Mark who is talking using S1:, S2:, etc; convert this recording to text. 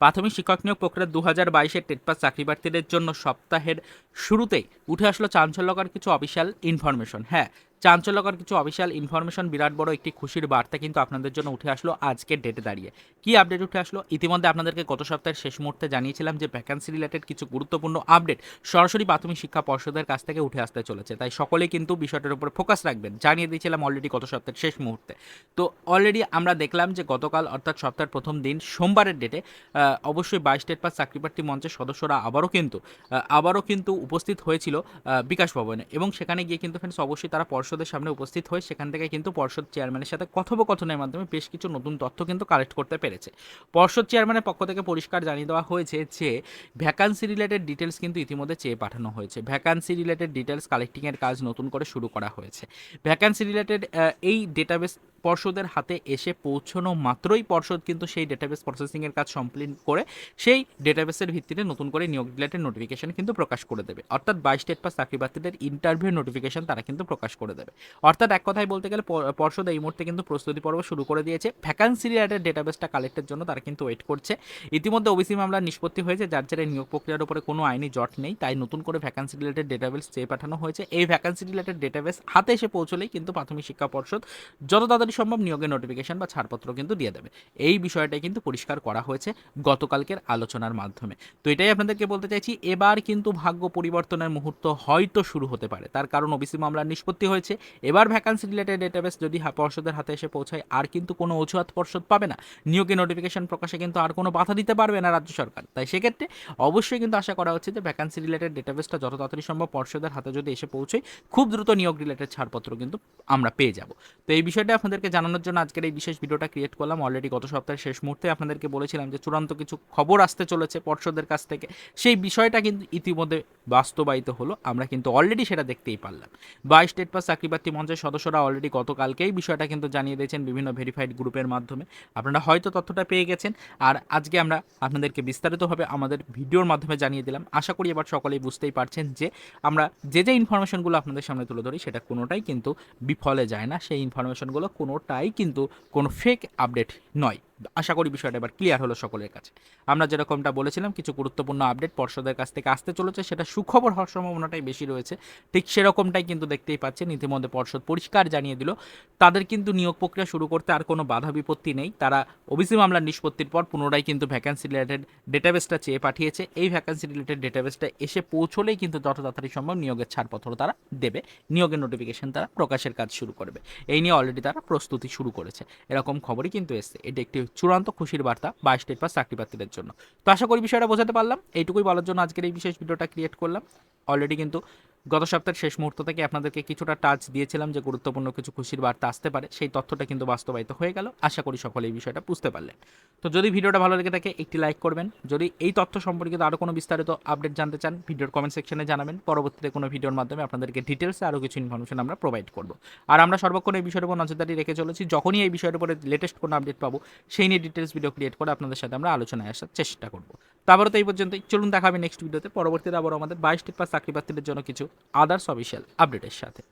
S1: প্রাথমিক শিক্ষক নিয়োগ প্রক্রিয়া দু হাজার বাইশের টেট পাস চাকরি প্রার্থীদের জন্য সপ্তাহের শুরুতেই উঠে আসলো চাঞ্চল্যকর কিছু অফিসিয়াল ইনফরমেশন হ্যাঁ চাঞ্চল্যকর কিছু অফিসিয়াল ইনফরমেশন বিরাট বড় একটি খুশির বার্তা কিন্তু আপনাদের জন্য উঠে আসলো আজকের ডেটে দাঁড়িয়ে। কি আপডেট উঠে আসলো? ইতিমধ্যে আপনাদেরকে গত সপ্তাহের শেষ মুহূর্তে জানিয়েছিলাম যে ভ্যাকান্সি রিলেটেড কিছু গুরুত্বপূর্ণ আপডেট সরাসরি প্রাথমিক শিক্ষা পর্ষদের কাছ থেকে উঠে আসতে চলেছে। তাই সকলেই কিন্তু বিষয়টার উপর ফোকাস রাখবেন। জানিয়ে দিয়েছিলাম অলরেডি গত সপ্তাহের শেষ মুহূর্তে। তো অলরেডি আমরা দেখলাম যে গতকাল অর্থাৎ সপ্তাহের প্রথম দিন সোমবারের ডেটে অবশ্যই বাইশ স্টেট পাস চাকরিপ্রার্থী মঞ্চের সদস্যরা আবারও কিন্তু আবারও কিন্তু উপস্থিত হয়েছিল বিকাশ ভবনে। এবং সেখানে গিয়ে কিন্তু ফ্রেন্ডস অবশ্যই তারা পর্ষদের সামনে উপস্থিত হয়ে সেখান থেকে কিন্তু পর্ষদ চেয়ারম্যানের সাথে কথোপকথনের মাধ্যমে বেশ কিছু নতুন তথ্য কিন্তু কালেক্ট করতে পেরেছে। পর্ষদ চেয়ারম্যানের পক্ষ থেকে পরিষ্কার জানিয়ে দেওয়া হয়েছে যে ভ্যাকান্সি রিলেটেড ডিটেলস কিন্তু ইতিমধ্যে চেয়ে পাঠানো হয়েছে। ভ্যাকান্সি রিলেটেড ডিটেলস কালেক্টিংয়ের কাজ নতুন করে শুরু করা হয়েছে। ভ্যাকান্সি রিলেটেড এই ডেটাবেস পর্ষদের হাতে এসে পৌঁছানো মাত্রই পর্ষদ কিন্তু সেই ডেটাবেস প্রসেসিংয়ের কাজ সম্প্লিট করে সেই ডেটাবেসের ভিত্তিতে নতুন করে নিয়োগ রিলেটেড নোটিফিকেশন কিন্তু প্রকাশ করে দেবে। অর্থাৎ বাইশ স্টেট পাস চাকরি প্রার্থীদের ইন্টারভিউ নোটিফিকেশন তারা কিন্তু প্রকাশ করে দেবে। অর্থাৎ এক কথায় বলতে গেলে পর্ষদ এই মুহূর্তে কিন্তু প্রস্তুতি পর্ব শুরু করে দিয়েছে। ভ্যাকান্সি রিলেটেড ডেটাবেসটা কালেক্টের জন্য তারা কিন্তু ওয়েট করছে। ইতিমধ্যে ওবিসি মামলার নিষ্পত্তি হয়েছে, যার জেরে নিয়োগ প্রক্রিয়ার উপরে কোনো আইনি জট নেই, তাই নতুন করে ভ্যাকান্সি রিলেটেড ডেটাবেস চেয়ে পাঠানো হয়েছে। এই ভ্যাকান্সি রিলেটেড ডেটাবেস হাতে এসে পৌঁছলেই কিন্তু প্রাথমিক শিক্ষা পর্ষদ যত তাড়াতাড়ি সম্ভব নিয়োগের নোটিফিকেশন বা ছাড়পত্র কিন্তু দিয়ে দেবে। এই বিষয়টাই কিন্তু পরিষ্কার করা হয়েছে। গতকালকের আলোচনার মাধ্যমে। তো এটাই আপনাদেরকে বলতে চাইছি, এবার কিন্তু ভাগ্য পরিবর্তনের মুহূর্ত হয়তো শুরু হতে পারে। তার কারণ ওবিসি মামলার নিষ্পত্তি হয়েছে। এবার ভ্যাকান্সি রিলেটেড ডেটাবেস যদি পর্ষদের হাতে এসে পৌঁছায়, আর কিন্তু কোনো অজুহাত পর্ষদ পাবে না। নিয়োগে নোটিফিকেশন প্রকাশে কিন্তু আর কোনো বাধা দিতে পারবে না রাজ্য সরকার। তাই সেক্ষেত্রে অবশ্যই কিন্তু আশা করা হচ্ছে যে ভ্যাকান্সি রিলেটেড ডেটাবেসটা যত তাড়াতাড়ি সম্ভব পর্ষদের হাতে যদি এসে পৌঁছয়, খুব দ্রুত নিয়োগ রিলেটেড ছাড়পত্র কিন্তু আমরা পেয়ে যাব। তো এই বিষয়টা আপনাদেরকে জানানোর জন্য আজকের এই বিশেষ ভিডিওটা ক্রিয়েট করলাম। অলরেডি গত সপ্তাহের শেষ মুহূর্তে আপনাদেরকে বলেছিলাম যে চূড়ান্ত কিছু খবর আসতে চলেছে পর্ষদের কাছ থেকে। সেই বিষয়টা কিন্তু ইতিমধ্যে বাস্তবায়িত হলো। আমরা কিন্তু অলরেডি সেটা দেখতেই পারলাম। বাইশ স্টেট পাস চাকরিপ্রার্থী মঞ্চের সদস্যরা অলরেডি গতকালকেই বিষয়টা কিন্তু জানিয়ে দিয়েছেন বিভিন্ন ভেরিফাইড গ্রুপের মাধ্যমে। আপনারা হয়তো তথ্যটা পেয়ে গেছেন। আর আজকে আমরা আপনাদেরকে বিস্তারিতভাবে আমাদের ভিডিওর মাধ্যমে জানিয়ে দিলাম। আশা করি এবার সকলেই বুঝতেই পারছেন যে আমরা যে যে ইনফরমেশনগুলো আপনাদের সামনে তুলে ধরি, সেটা কোনোটাই কিন্তু বিফলে যায় না। সেই ইনফরমেশনগুলো কোনোটাই কিন্তু কোনো ফেক আপডেট নয়। আশা করি বিষয়টা এবার ক্লিয়ার হলো সকলের কাছে। আমরা যেরকমটা বলেছিলাম, কিছু গুরুত্বপূর্ণ আপডেট পর্ষদের কাছ থেকে আসতে চলেছে, সেটা সুখবর হওয়ার সম্ভাবনাটাই বেশি রয়েছে। ঠিক সেরকমটাই কিন্তু দেখতেই পাচ্ছেন, ইতিমধ্যে পর্ষদ পরিষ্কার জানিয়ে দিল, তাদের কিন্তু নিয়োগ প্রক্রিয়া শুরু করতে আর কোনো বাধা বিপত্তি নেই। তারা ওবিসি মামলার নিষ্পত্তির পর পুনরায় কিন্তু ভ্যাকান্সি রিলেটেড ডেটাবেসটা চেয়ে পাঠিয়েছে। এই ভ্যাকান্সি রিলেটেড ডেটাবেসটা এসে পৌঁছলেই কিন্তু যত তাড়াতাড়ি সম্ভব নিয়োগের ছাড়পত্র তারা দেবে। নিয়োগের নোটিফিকেশন তারা প্রকাশের কাজ শুরু করবে। এই নিয়ে অলরেডি তারা প্রস্তুতি শুরু করেছে। এরকম খবরই কিন্তু এসছে। এটি একটি চূড়ান্ত খুশির বার্তা বাইশ স্টেট পাস চাকরি প্রার্থীদের জন্য। তো আশা করি বিষয়টা বোঝাতে পারলাম। এইটুকুই বলার জন্য আজকের এই বিশেষ ভিডিওটা ক্রিয়েট করলাম। অলরেডি কিন্তু গত সপ্তাহের শেষ মুহূর্ত থেকে আপনাদেরকে কিছুটা টাচ দিয়েছিলাম যে গুরুত্বপূর্ণ কিছু খুশির বার্তা আসতে পারে। সেই তথ্যটা কিন্তু বাস্তবায়িত হয়ে গেল। আশা করি সকলে এই বিষয়টা বুঝতে পারলেন। তো যদি ভিডিওটা ভালো লেগে থাকে, একটি লাইক করবেন। যদি এই তথ্য সম্পর্কিত আরও কোনো বিস্তারিত আপডেট জানতে চান, ভিডিওর কমেন্ট সেকশনে জানাবেন। পরবর্তীতে কোনো ভিডিওর মাধ্যমে আপনাদেরকে ডিটেলসে আরও কিছু ইনফরমেশন আমরা প্রোভাইড করব। আর আমরা সর্বক্ষণ এই বিষয়ের উপর নজরদারি রেখে চলেছি। যখনই এই বিষয়ের উপরে লেটেস্ট কোনো আপডেট পাবো, সেই নিয়ে ডিটেলস ভিডিও ক্রিয়েট করে আপনাদের সাথে আমরা আলোচনায় আসার চেষ্টা করব। তারপরে তো এই পর্যন্তই। চলুন দেখাবে নেক্সট ভিডিওতে পরবর্তীতে আবার আমাদের বাইশ টিপ পাস চাকরি প্রার্থীদের জন্য কিছু আদার্স অফিসিয়াল আপডেটের সাথে।